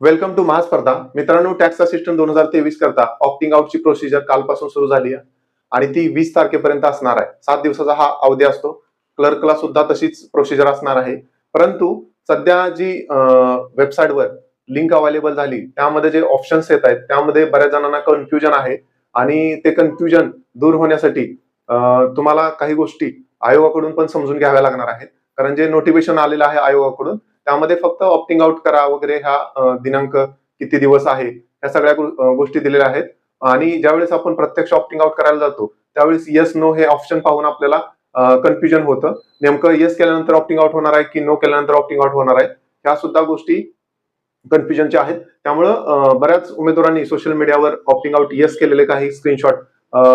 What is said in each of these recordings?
Welcome to महास्पर्धा मित्रांनो tax assistant दोन हजार तेवीस करता ऑप्टिंग आउटची प्रोसिजर कालपासून सुरू झाली आहे आणि ती वीस तारखेपर्यंत असणार आहे. सात दिवसाचा हा अवधी असतो. क्लर्कला सुद्धा तशीच प्रोसिजर असणार आहे. परंतु सध्या जी वेबसाईटवर लिंक अवेलेबल झाली त्यामध्ये जे ऑप्शन्स येत आहेत त्यामध्ये बऱ्याच जणांना कन्फ्युजन आहे आणि ते कन्फ्युजन दूर होण्यासाठी तुम्हाला काही गोष्टी आयोगाकडून पण समजून घ्याव्या लागणार आहेत. कारण जे नोटिफिकेशन आलेलं आहे आयोगाकडून त्यामध्ये फक्त ऑप्टिंग आउट करा वगैरे हा दिनांक किती दिवस आहे या सगळ्या गोष्टी दिलेल्या आहेत. आणि ज्यावेळेस आपण प्रत्यक्ष ऑप्टिंग आउट करायला जातो त्यावेळेस येस नो हे ऑप्शन पाहून आपल्याला कन्फ्युजन होतं. नेमकं येस केल्यानंतर ऑप्टिंग आउट होणार आहे की नो केल्यानंतर ऑप्टिंग आउट होणार आहे ह्या सुद्धा गोष्टी कन्फ्युजनच्या आहेत. त्यामुळं बऱ्याच उमेदवारांनी सोशल मीडियावर ऑप्टिंग आउट येस केलेले काही स्क्रीनशॉट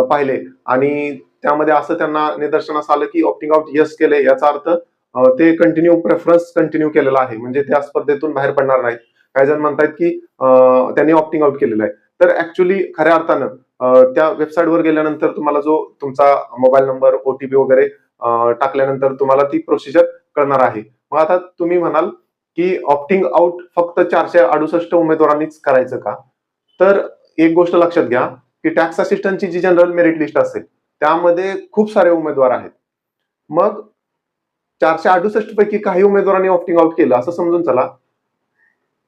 पाहिले. आणि त्यामध्ये असं त्यांना निदर्शनास आलं की ऑप्टिंग आउट येस केले याचा अर्थ ते कंटिन्यू प्रेफरन्स कंटिन्यू केलेला आहे. म्हणजे त्या स्पर्धेतून बाहेर पडणार नाहीत. काही जण म्हणतायत की त्यांनी ऑप्टिंग आउट केलेलं आहे. तर ऍक्च्युली खऱ्या अर्थानं त्या वेबसाईटवर गेल्यानंतर तुम्हाला जो तुमचा मोबाईल नंबर ओटीपी वगैरे टाकल्यानंतर तुम्हाला ती प्रोसिजर कळणार आहे. मग आता तुम्ही म्हणाल की ऑप्टिंग आउट फक्त चारशे अडुसष्ट उमेदवारांनीच करायचं का? तर एक गोष्ट लक्षात घ्या की टॅक्स असिस्टंटची जी जनरल मेरिट लिस्ट असेल त्यामध्ये खूप सारे उमेदवार आहेत. मग चारशे अडुसष्ट पैकी काही उमेदवारांनी ऑप्टिंग आउट केलं असं समजून चला.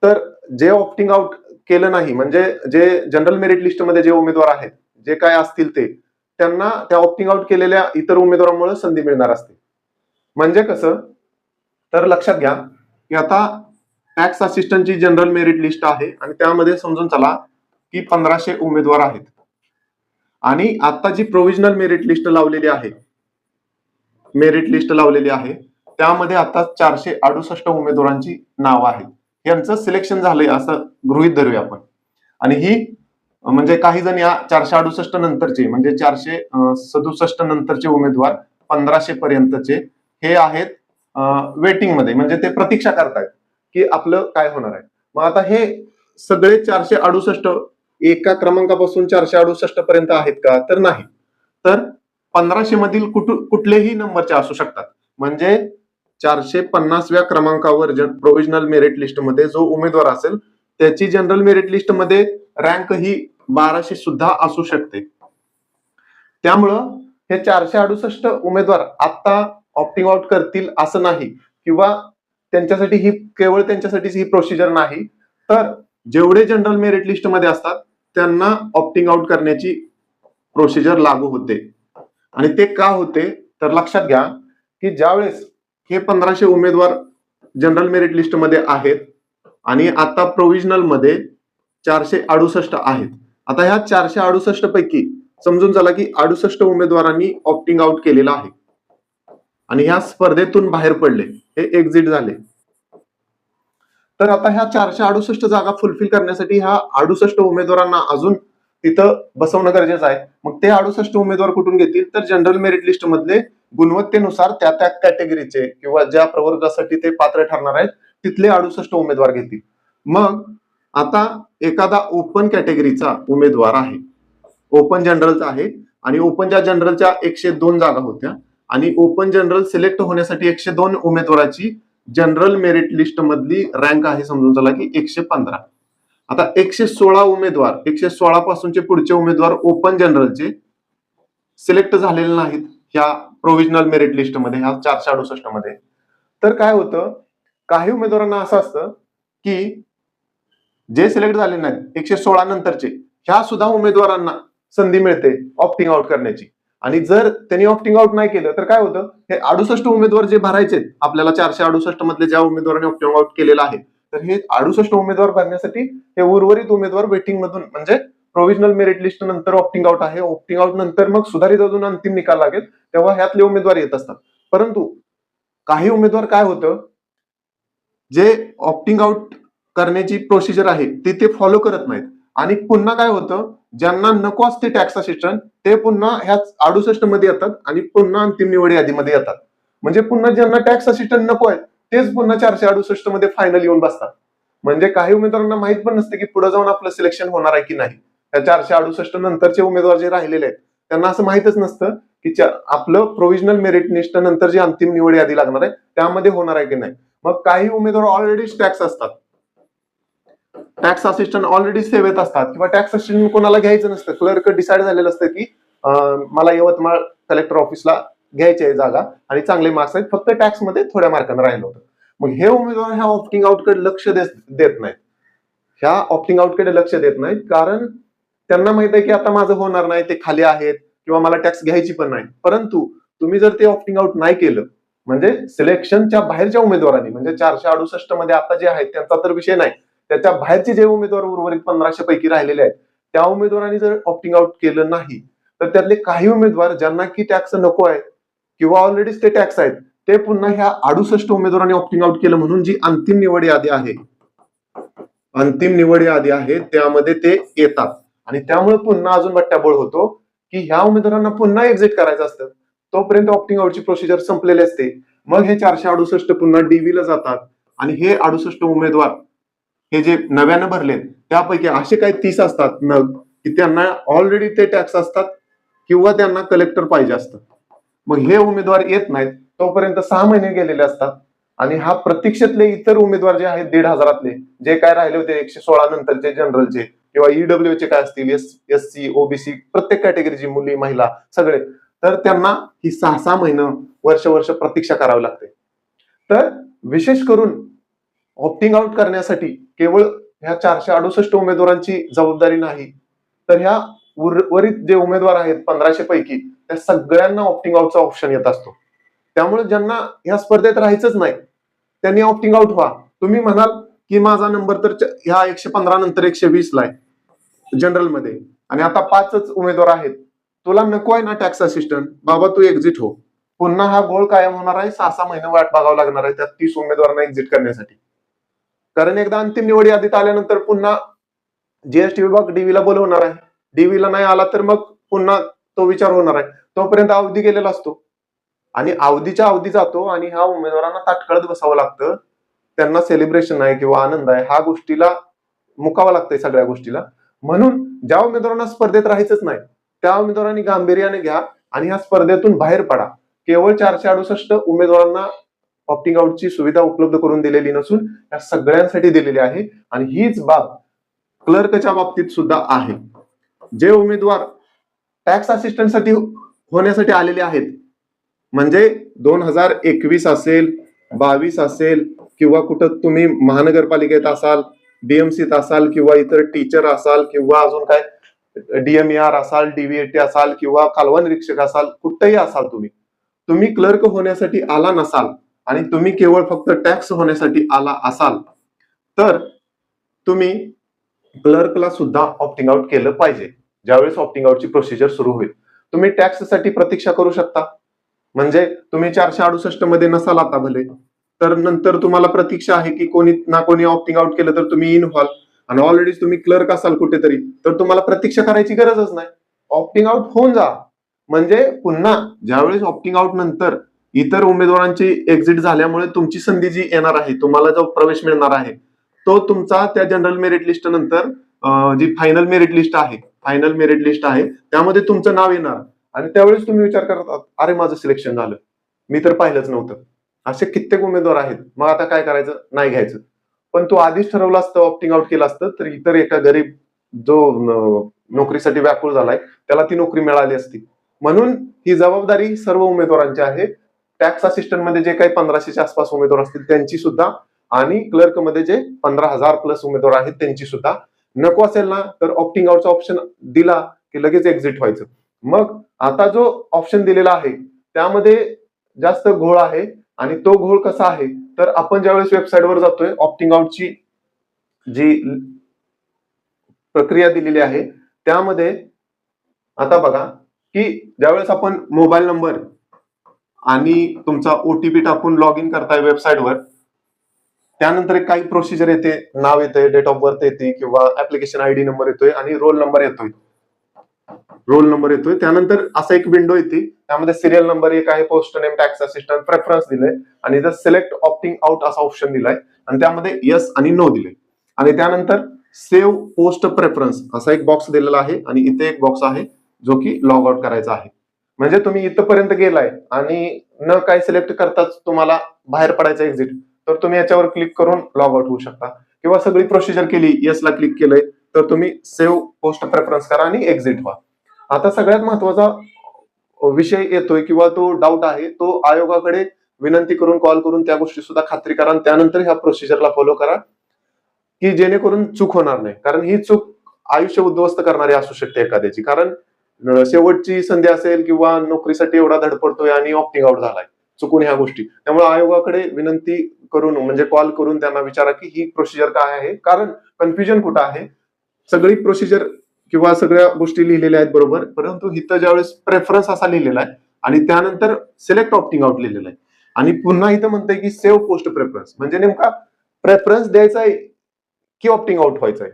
तर जे ऑप्टिंग आउट केलं नाही म्हणजे जे जनरल मेरिट लिस्टमध्ये जे उमेदवार आहेत जे काय असतील ते त्यांना त्या ऑप्टिंग आउट केलेल्या इतर उमेदवारांमुळे संधी मिळणार असते. म्हणजे कसं? तर लक्षात घ्या की आता टॅक्स असिस्टंटची जनरल मेरिट लिस्ट आहे आणि त्यामध्ये समजून चला की पंधराशे उमेदवार आहेत. आणि आता जी प्रोव्हिजनल मेरिट लिस्ट लावलेली आहे मेरिट लिस्ट लावलेली आहे. त्यामध्ये आता चारशे अडुसष्ट उमेदवारांची नावं आहेत. यांचं सिलेक्शन झालंय असं गृहित धरूया आपण. आणि ही म्हणजे काही जण या चारशे अडुसष्ट नंतरचे म्हणजे चारशे सदुसष्ट नंतरचे उमेदवार पंधराशे पर्यंतचे हे आहेत वेटिंगमध्ये म्हणजे ते प्रतीक्षा करतायत की आपलं काय होणार आहे. मग आता हे सगळे चारशे अडुसष्ट एका क्रमांकापासून चारशे अडुसष्ट पर्यंत आहेत का? तर नाही. तर पंधराशे मधील कुठ कुठलेही नंबरचे असू शकतात. म्हणजे चारशे पन्नासव्या क्रमांकावर प्रोव्हिजनल मेरिट लिस्टमध्ये जो उमेदवार असेल त्याची जनरल मेरिट लिस्टमध्ये रँक ही बाराशे सुद्धा असू शकते. त्यामुळं हे चारशे अडुसष्ट उमेदवार आता ऑप्टिंग आउट करतील असं नाही. किंवा त्यांच्यासाठी ही केवळ त्यांच्यासाठीच ही प्रोसिजर नाही. तर जेवढे जनरल मेरिट लिस्टमध्ये असतात त्यांना ऑप्टिंग आउट करण्याची प्रोसिजर लागू होते. आणि ते का होते? तर लक्षात घ्या की ज्यावेळेस हे पंधराशे उमेदवार जनरल मेरिट लिस्टमध्ये आहेत आणि आता प्रोविजनलमध्ये चारशे अडुसष्ट आहेत. आता ह्या चारशे अडुसष्ट पैकी समजून चला की अडुसष्ट उमेदवारांनी ऑप्टिंग आउट केलेलं आहे. आणि ह्या स्पर्धेतून बाहेर पडले. हे एक्झिट झाले. तर आता ह्या चारशे अडुसष्ट जागा फुलफिल करण्यासाठी ह्या अडुसष्ट उमेदवारांना अजून तिथं बसवणं गरजेचं आहे. मग ते अडुसष्ट उमेदवार कुठून घेतील? तर जनरल मेरिट लिस्ट मधले गुणवत्तेनुसार त्या त्या कॅटेगरीचे किंवा ज्या प्रवर्गासाठी ते पात्र ठरणार आहेत तिथले अडुसष्ट उमेदवार घेतील. मग आता एखादा ओपन कॅटेगरीचा उमेदवार आहे. ओपन जनरलचा आहे आणि ओपनच्या जनरलच्या एकशे दोन जागा होत्या आणि ओपन जनरल सिलेक्ट होण्यासाठी एकशे दोन उमेदवाराची जनरल मेरिट लिस्ट मधली रँक आहे समजून चला की एकशे पंधरा. आता एकशे सोळा उमेदवार एकशे सोळा पासूनचे पुढचे उमेदवार ओपन जनरलचे सिलेक्ट झालेले नाहीत ह्या प्रोव्हिजनल मेरिट लिस्टमध्ये ह्या चारशे अडुसष्टमध्ये. तर काय होतं? काही उमेदवारांना असं असतं की जे सिलेक्ट झाले नाहीत एकशे सोळा नंतरचे ह्या सुद्धा उमेदवारांना संधी मिळते ऑप्टिंग आउट करण्याची. आणि जर त्यांनी ऑप्टिंग आउट नाही केलं तर काय होतं? हे अडुसष्ट उमेदवार जे भरायचे आपल्याला चारशे अडुसष्ट मधले ज्या उमेदवारांनी ऑप्टिंग आउट केलेलं आहे तर हे अडुसष्ट उमेदवार भरण्यासाठी हे उर्वरित उमेदवार वेटिंग मधून म्हणजे प्रोव्हिजनल मेरिट लिस्ट नंतर ऑप्टिंग आउट आहे. ऑप्टिंग आउट नंतर मग सुधारित अजून अंतिम निकाल लागेल तेव्हा ह्यातले उमेदवार येत असतात. परंतु काही उमेदवार काय होतं? जे ऑप्टिंग आउट करण्याची प्रोसिजर आहे ती ते फॉलो करत नाहीत. आणि पुन्हा काय होतं? ज्यांना नको असते टॅक्स असिस्टंट ते पुन्हा ह्या अडुसष्टमध्ये येतात आणि पुन्हा अंतिम निवड यादीमध्ये येतात. म्हणजे पुन्हा ज्यांना टॅक्स असिस्टंट नको आहे तेच पुन्हा चारशे अडुसष्टमध्ये फायनल येऊन बसतात. म्हणजे काही उमेदवारांना माहीत पण नसते की पुढे जाऊन आपलं सिलेक्शन होणार आहे की नाही. त्या चारशे अडुसष्ट नंतरचे उमेदवार जे राहिलेले आहेत त्यांना असं माहितच नसतं की आपलं प्रोव्हिजनल मेरिट लिस्ट नंतर जी अंतिम निवड यादी लागणार आहे त्यामध्ये होणार आहे की नाही. मग काही उमेदवार ऑलरेडी टॅक्स असतात. टॅक्स असिस्टंट ऑलरेडी सेवेत असतात किंवा टॅक्स असिस्टंट कोणाला घ्यायचं नसतं. क्लर्क डिसाईड झालेलं असतं की मला यवतमाळ कलेक्टर ऑफिसला घ्यायचे जागा आणि चांगले मार्क्स आहेत. फक्त टॅक्समध्ये थोड्या मार्कांना राहिलं होतं. मग हे उमेदवार ह्या ऑप्टिंग आउटकडे लक्ष देत देत नाहीत. ह्या ऑप्टिंग आउटकडे लक्ष देत नाहीत. कारण त्यांना माहीत आहे की आता माझं होणार नाही ते खाली आहेत किंवा मला टॅक्स घ्यायची पण नाही. परंतु तुम्ही जर ते ऑप्टिंग आउट नाही केलं म्हणजे सिलेक्शनच्या बाहेरच्या उमेदवारांनी म्हणजे चारशे अडुसष्टमध्ये आता जे आहेत त्यांचा तर विषय नाही. त्याच्या बाहेरचे जे उमेदवार उर्वरित पंधराशे पैकी राहिलेले आहेत त्या उमेदवारांनी जर ऑप्टिंग आउट केलं नाही तर त्यातले काही उमेदवार ज्यांना की टॅक्स नको आहे किंवा ऑलरेडीच ते टॅक्स आहेत ते पुन्हा ह्या अडुसष्ट उमेदवारांनी ऑप्टिंग आउट केलं म्हणून जी अंतिम निवड यादी आहे. अंतिम निवड यादी आहे त्यामध्ये ते येतात. आणि त्यामुळे पुन्हा अजून बट्ट्याबळ होतो की ह्या उमेदवारांना पुन्हा एक्झिट करायचं असतं. तोपर्यंत ऑप्टिंग आउटची प्रोसिजर संपलेली असते. मग हे चारशे अडुसष्ट पुन्हा डीव्हीला जातात. आणि हे अडुसष्ट उमेदवार हे जे नव्यानं भरलेत त्यापैकी असे काही तीस असतात नग की त्यांना ऑलरेडी ते टॅक्स असतात किंवा त्यांना कलेक्टर पाहिजे असतं. मग हे उमेदवार येत नाहीत तोपर्यंत सहा महिने गेलेले असतात. आणि हा प्रतीक्षेतले इतर उमेदवार जे आहेत दीड हजारातले जे काय राहिले होते एकशे सोळा नंतरचे जनरलचे किंवा ईडब्ल्यू चे काय असतील एस एस सी ओबीसी प्रत्येक कॅटेगरीची मुली महिला सगळे. तर त्यांना ही सहा सहा महिनं वर्ष वर्ष प्रतीक्षा करावी लागते. तर विशेष करून ऑप्टिंग आउट करण्यासाठी केवळ ह्या चारशे अडुसष्ट उमेदवारांची जबाबदारी नाही. तर ह्या उर्वरित जे उमेदवार आहेत पंधराशे पैकी त्या सगळ्यांना ऑप्टिंग आउटचा ऑप्शन येत असतो. त्यामुळे ज्यांना ह्या स्पर्धेत राहायचंच नाही त्यांनी ऑप्टिंग आउट व्हा. तुम्ही म्हणाल की माझा नंबर तर ह्या एकशे पंधरा नंतर एकशे वीस ला आहे जनरलमध्ये. आणि आता पाचच उमेदवार आहेत. तुला नको आहे ना टॅक्स असिस्टंट बाबा तू एक्झिट हो. पुन्हा हा गोळ कायम होणार आहे. सहा सहा महिने वाट बघावं लागणार आहे त्यात तीस उमेदवारांना एक्झिट करण्यासाठी. कारण एकदा अंतिम निवड यादीत आल्यानंतर पुन्हा जीएसटी विभाग डीव्हीला बोलवणार आहे. डीव्हीला नाही आला तर मग पुन्हा तो विचार होणार आहे. तोपर्यंत अवधी गेलेला असतो. आणि अवधीच्या अवधी जातो आणि ह्या उमेदवारांना ताटकळत बसावं लागतं. त्यांना सेलिब्रेशन आहे किंवा आनंद आहे हा गोष्टीला मुकावं लागतंय सगळ्या गोष्टीला. म्हणून ज्या उमेदवारांना स्पर्धेत राहायचंच नाही त्या उमेदवारांनी गांभीर्याने घ्या आणि ह्या स्पर्धेतून बाहेर पडा. केवळ चारशे अडुसष्ट उमेदवारांना ऑप्टिंग आउटची सुविधा उपलब्ध करून दिलेली नसून या सगळ्यांसाठी दिलेली आहे. आणि हीच बाब क्लर्कच्या बाबतीत सुद्धा आहे. जे उमेदवार टॅक्स असिस्टंटसाठी होण्यासाठी आलेले आहेत. म्हणजे दोन हजार एकवीस असेल बावीस असेल किंवा कुठं तुम्ही महानगरपालिकेत असाल डीएमसीत असाल किंवा इतर टीचर असाल किंवा अजून काय डीएमईआर असाल डीव्हीएटी असाल किंवा कालवा निरीक्षक असाल कुठंही असाल तुम्ही तुम्ही क्लर्क होण्यासाठी आला नसाल आणि तुम्ही केवळ फक्त टॅक्स होण्यासाठी आला असाल तर तुम्ही क्लर्कला सुद्धा ऑप्टिंग आउट केलं पाहिजे. ज्यावेळेस ऑप्टिंग आउटची प्रोसिजर सुरू होईल. तुम्ही टॅक्ससाठी प्रतीक्षा करू शकता. म्हणजे तुम्ही चारशे अडुसष्टमध्ये नसाल आता भले तर नंतर तुम्हाला प्रतीक्षा आहे की कोणी ना कोणी ऑप्टिंग आउट केलं तर तुम्ही इन व्हाल. आणि ऑलरेडी तुम्ही क्लर्क असाल कुठेतरी तर तुम्हाला प्रतीक्षा करायची गरजच नाही. ऑप्टिंग आउट होऊन जा. म्हणजे पुन्हा ज्यावेळेस ऑप्टिंग आउट नंतर इतर उमेदवारांची एक्झिट झाल्यामुळे तुमची संधी जी येणार आहे तुम्हाला जो प्रवेश मिळणार आहे तो तुमचा त्या जनरल मेरिट लिस्ट नंतर जी फायनल मेरिट लिस्ट आहे फायनल मेरिट लिस्ट आहे. त्यामध्ये तुमचं नाव येणार. आणि त्यावेळेस तुम्ही विचार करतात अरे माझं सिलेक्शन झालं. मी तर पाहिलंच नव्हतं. असे कित्येक उमेदवार आहेत. मग आता काय करायचं? नाही घ्यायचं. पण तू आधीच ठरवलं असतं ऑप्टिंग आउट केलं असतं तर इतर एका गरीब जो नोकरीसाठी व्याकुळ झालाय त्याला ती नोकरी मिळाली असती. म्हणून ही जबाबदारी सर्व उमेदवारांची आहे. टॅक्स असिस्टंटमध्ये जे काही पंधराशेच्या आसपास उमेदवार असतील त्यांची सुद्धा. आणि क्लर्कमध्ये जे पंधरा हजार प्लस उमेदवार आहेत त्यांची सुद्धा. नको असेल ना तर ऑप्टिंग आउटचा ऑप्शन दिला की लगेच एक्झिट व्हायचं. मग आता जो ऑप्शन दिलेला आहे त्यामध्ये जास्त घोळ आहे आणि तो घोळ कसा आहे तर आपण ज्यावेळेस वेबसाईटवर जातोय ऑप्टिंग आउटची जी प्रक्रिया दिलेली आहे त्यामध्ये आता बघा की ज्यावेळेस आपण मोबाईल नंबर आणि तुमचा ओटीपी टाकून लॉग इन करताय वेबसाईटवर त्यानंतर एक काही प्रोसिजर येते. नाव येते डेट ऑफ बर्थ येते किंवा ऍप्लिकेशन आयडी नंबर येतोय आणि रोल नंबर येतोय. रोल नंबर येतोय. त्यानंतर असा एक विंडो येते. त्यामध्ये सिरियल नंबर एक आहे post name tax assistant preference दिलंय. आणि इथं सिलेक्ट ऑप्टिंग आउट असा ऑप्शन दिलाय आणि त्यामध्ये येस आणि नो दिले आणि त्यानंतर सेव्ह पोस्ट प्रेफरन्स असा एक बॉक्स दिलेला आहे आणि इथे एक बॉक्स आहे जो की लॉग आउट करायचा आहे. म्हणजे तुम्ही इथपर्यंत गेलाय आणि न काय सिलेक्ट करताच तुम्हाला बाहेर पडायचं एक्झिट तर तुम्ही याच्यावर क्लिक करून लॉग आउट होऊ शकता. किंवा सगळी प्रोसिजर केली येसला क्लिक केलंय तर तुम्ही सेव्ह पोस्ट प्रेफरन्स करा आणि एक्झिट व्हा. आता सगळ्यात महत्त्वाचा विषय येतोय किंवा तो डाऊट आहे तो आयोगाकडे विनंती करून कॉल करून त्या गोष्टी सुद्धा खात्री करा आणि त्यानंतर ह्या प्रोसिजरला फॉलो करा की जेणेकरून चूक होणार नाही. कारण ही चूक आयुष्य उद्ध्वस्त करणारी असू शकते एखाद्याची. कारण शेवटची संधी असेल किंवा नोकरीसाठी एवढा धडपडतोय आणि ऑप्टिंग आउट झालाय चुकून ह्या गोष्टी. त्यामुळे आयोगाकडे विनंती करून म्हणजे कॉल करून त्यांना विचारा की ही प्रोसिजर काय आहे? कारण कन्फ्युजन कुठं आहे? सगळी प्रोसिजर किंवा सगळ्या गोष्टी लिहिलेल्या आहेत बरोबर परंतु इथं ज्यावेळेस प्रेफरन्स असा लिहिलेला आहे आणि त्यानंतर सिलेक्ट ऑप्टिंग आउट लिहिलेलं आहे. आणि पुन्हा इथं म्हणतंय की सेव्ह पोस्ट प्रेफरन्स म्हणजे नेमका प्रेफरन्स द्यायचा आहे की ऑप्टिंग आउट व्हायचा आहे?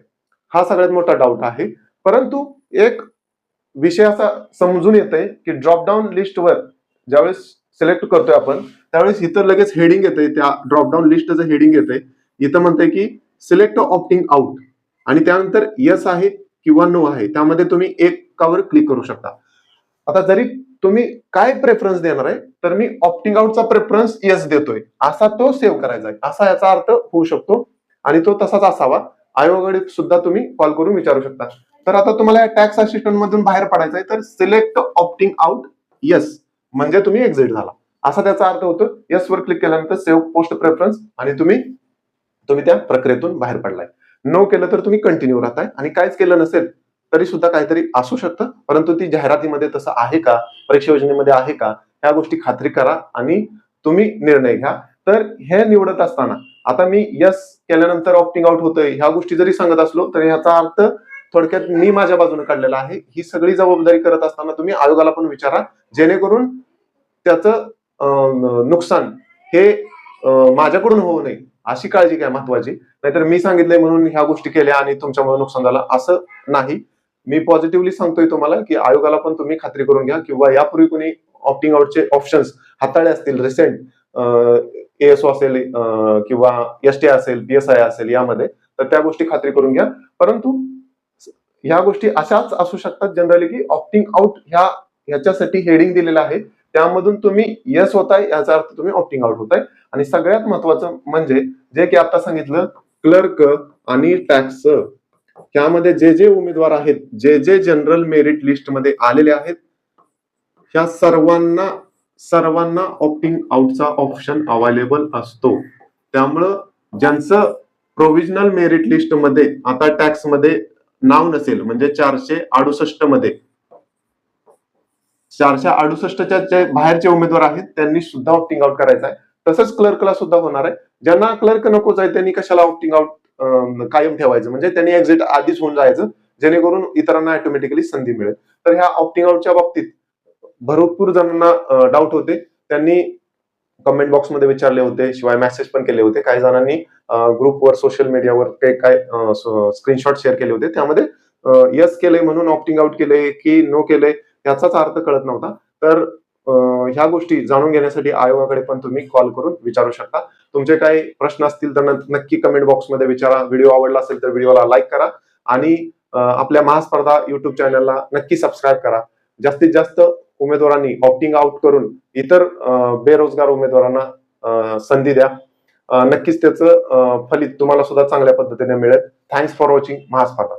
हा सगळ्यात मोठा डाऊट आहे. परंतु एक विषय असा समजून येत आहे की ड्रॉपडाऊन लिस्टवर ज्यावेळेस सिलेक्ट करतोय आपण त्यावेळेस इथं लगेच हेडिंग येतंय त्या ड्रॉपडाऊन लिस्टचं हेडिंग येतंय. इथं म्हणतंय की सिलेक्ट ऑप्टिंग आउट आणि त्यानंतर यस आहे किंवा नो आहे त्यामध्ये तुम्ही एकावर क्लिक करू शकता. आता जरी तुम्ही काय प्रेफरन्स देणार आहे तर मी ऑप्टिंग आउटचा प्रेफरन्स येस देतोय. असा तो सेव्ह करायचा आहे. असा याचा अर्थ होऊ शकतो. आणि तो तसाच असावा. आयोगाकडे सुद्धा तुम्ही कॉल करून विचारू शकता. तर आता तुम्हाला टॅक्स असिस्टंट मधून बाहेर पडायचं आहे तर सिलेक्ट ऑप्टिंग आउट येस म्हणजे तुम्ही एक्झिट झाला. असा त्याचा अर्थ होतो येस वर क्लिक केल्यानंतर सेव्ह पोस्ट प्रेफरन्स आणि तुम्ही तुम्ही त्या प्रक्रियेतून बाहेर पडलाय. नो केलं तर तुम्ही कंटिन्यू राहताय. आणि काहीच केलं नसेल तरी सुद्धा काहीतरी असू शकतं. परंतु ती जाहिरातीमध्ये तसं आहे का? परीक्षा योजनेमध्ये आहे का? ह्या गोष्टी खात्री करा आणि तुम्ही निर्णय घ्या. तर हे निवडत असताना आता मी यस केल्यानंतर ऑप्टिंग आउट होतोय. ह्या गोष्टी जरी सांगत असलो तर ह्याचा अर्थ थोडक्यात मी माझ्या बाजूने काढलेला आहे. ही सगळी जबाबदारी करत असताना तुम्ही आयोगाला पण विचारा. जेणेकरून त्याचं नुकसान हे माझ्याकडून होऊ नये अशी काळजी घ्या महत्वाची. नाहीतर मी सांगितलंय म्हणून ह्या गोष्टी केल्या आणि तुमच्यामुळे नुकसान झालं असं नाही. मी पॉझिटिव्हली सांगतोय तुम्हाला की आयोगाला पण तुम्ही खात्री करून घ्या किंवा यापूर्वी कोणी ऑप्टिंग आउटचे ऑप्शन्स हाताळले असतील रिसेंट एएसओ असेल किंवा एस टी असेल पी एस आय असेल यामध्ये तर त्या गोष्टी खात्री करून घ्या. परंतु ह्या गोष्टी अशाच असू शकतात जनरली की ऑप्टिंग आउट ह्या ह्याच्यासाठी हेडिंग दिलेलं आहे. त्यामधून तुम्ही यस होताय याचा अर्थ तुम्ही ऑप्टिंग आउट होताय. आणि सगळ्यात महत्वाचं म्हणजे जे की आता सांगितलं क्लर्क आणि टॅक्स त्यामध्ये जे जे उमेदवार आहेत जे जे जनरल मेरिट लिस्टमध्ये आलेले आहेत ह्या सर्वांना सर्वांना ऑप्टिंग आउटचा ऑप्शन अवेलेबल असतो. त्यामुळं ज्यांचं प्रोव्हिजनल मेरिट लिस्टमध्ये आता टॅक्समध्ये नाव नसेल म्हणजे चारशे अडुसष्टमध्ये चारशे अडुसष्टच्या जे बाहेरचे उमेदवार आहेत त्यांनी सुद्धा ऑप्टिंग आउट करायचं आहे. तसंच क्लर्कला सुद्धा होणार आहे. ज्यांना क्लर्क नकोच आहे त्यांनी कशाला ऑप्टिंग आउट कायम ठेवायचं? म्हणजे त्यांनी एक्झिट आधीच होऊन जायचं जेणेकरून इतरांना ऑटोमॅटिकली संधी मिळेल. तर ह्या ऑप्टिंग आउटच्या बाबतीत भरपूर जणांना डाऊट होते. त्यांनी कमेंट बॉक्समध्ये विचारले होते शिवाय मेसेज पण केले होते. काही जणांनी ग्रुपवर सोशल मीडियावर काही काय स्क्रीनशॉट शेअर केले होते. त्यामध्ये यस केले म्हणून ऑप्टिंग आउट केले की नो केलंय याचाच अर्थ कळत नव्हता. तर ह्या गोष्टी जाणून घेण्यासाठी आयोगाकडे पण तुम्ही कॉल करून विचारू शकता. तुमचे काही प्रश्न असतील तर नक्की कमेंट बॉक्समध्ये विचारा. व्हिडिओ आवडला असेल तर व्हिडिओला लाईक करा. आणि आपल्या महास्पर्धा युट्यूब चॅनलला नक्की सबस्क्राईब करा. जास्तीत जास्त उमेदवारांनी ऑप्टिंग आउट करून इतर बेरोजगार उमेदवारांना संधी द्या. नक्कीच त्याचं फलित तुम्हाला सुद्धा चांगल्या पद्धतीने मिळेल. Thanks for watching महास्पर्धा.